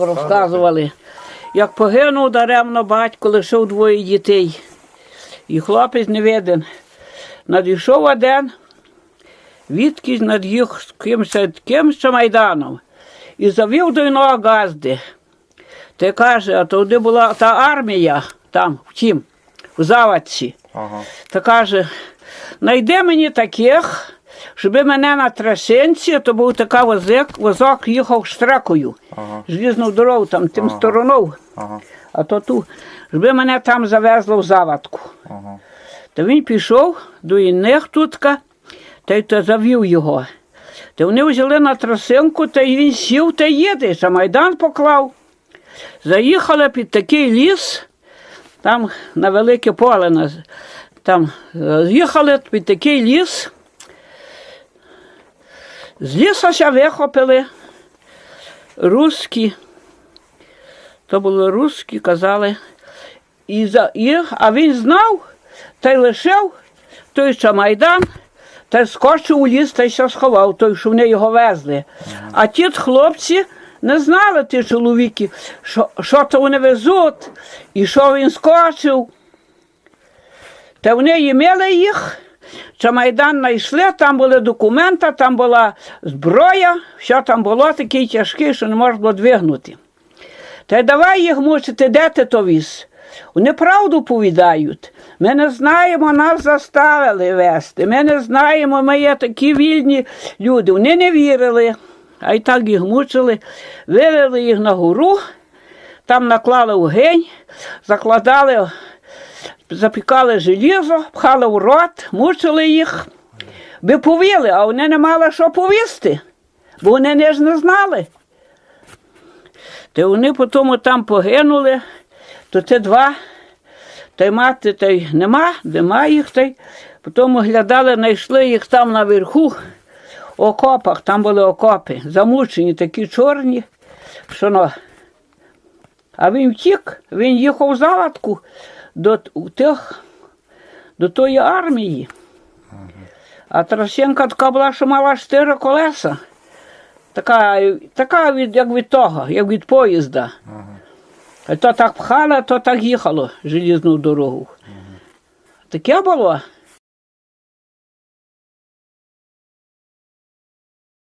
розказували. Як погинув даремно батько, лишив двоє дітей. І хлопець не виден. Надійшов один, відкись над їх з кимось, кимось майданом. І завів до іного газди. Та каже, а туди була та армія там, в тім, в завадці. Ага. Та каже, найди мені таких, щоб мене на трасинці, то був така возик, возок їхав штрекою, Ага. желізну дорогу там тим стороною, Ага. а то ту, щоб мене там завезло в завадку. Ага. Та він пішов до іних тутка, та й то завів його. Та вони взяли на трасинку, та й він сів та їде, за майдан поклав. Заїхали під такий ліс, там на велике поле. Там е, їхали під такий ліс. З лісу ся вихопили русські. То були русські, казали. І, за, і, а він знав, та й лишив той, що Майдан, та й скочив у ліс та й все сховав, той, що вони його везли. А ті хлопці не знали, ті чоловіки, що, що то вони везуть, і що він скочив. Та вони їмили їх, що Майдан знайшли, там були документи, там була зброя, все там було такий тяжкий, що не можна було двигнути. Та й давай їх мучити, де ти то віз? Вони правду повідають. Ми не знаємо, нас заставили вести. Ми не знаємо, ми є такі вільні люди. Вони не вірили, а й так їх мучили, вивели їх на гору, там наклали вогень, закладали, запікали желізо, пхали в рот, мучили їх. Би повіли, а вони не мали що повісти, бо вони не ж не знали. Та вони потім там погинули, то це два, та й мати та й нема, нема їх та й. Потім глядали, знайшли їх там наверху, в окопах, там були окопи, замучені, такі чорні, що ну. А він втік, він їхав в завадку до тих, до тої армії. А Тарасенка така була, що мала чотири колеса. Така, така від, як від того, як від поїзда. А то так пхало, то так їхало желізну дорогу. Таке було.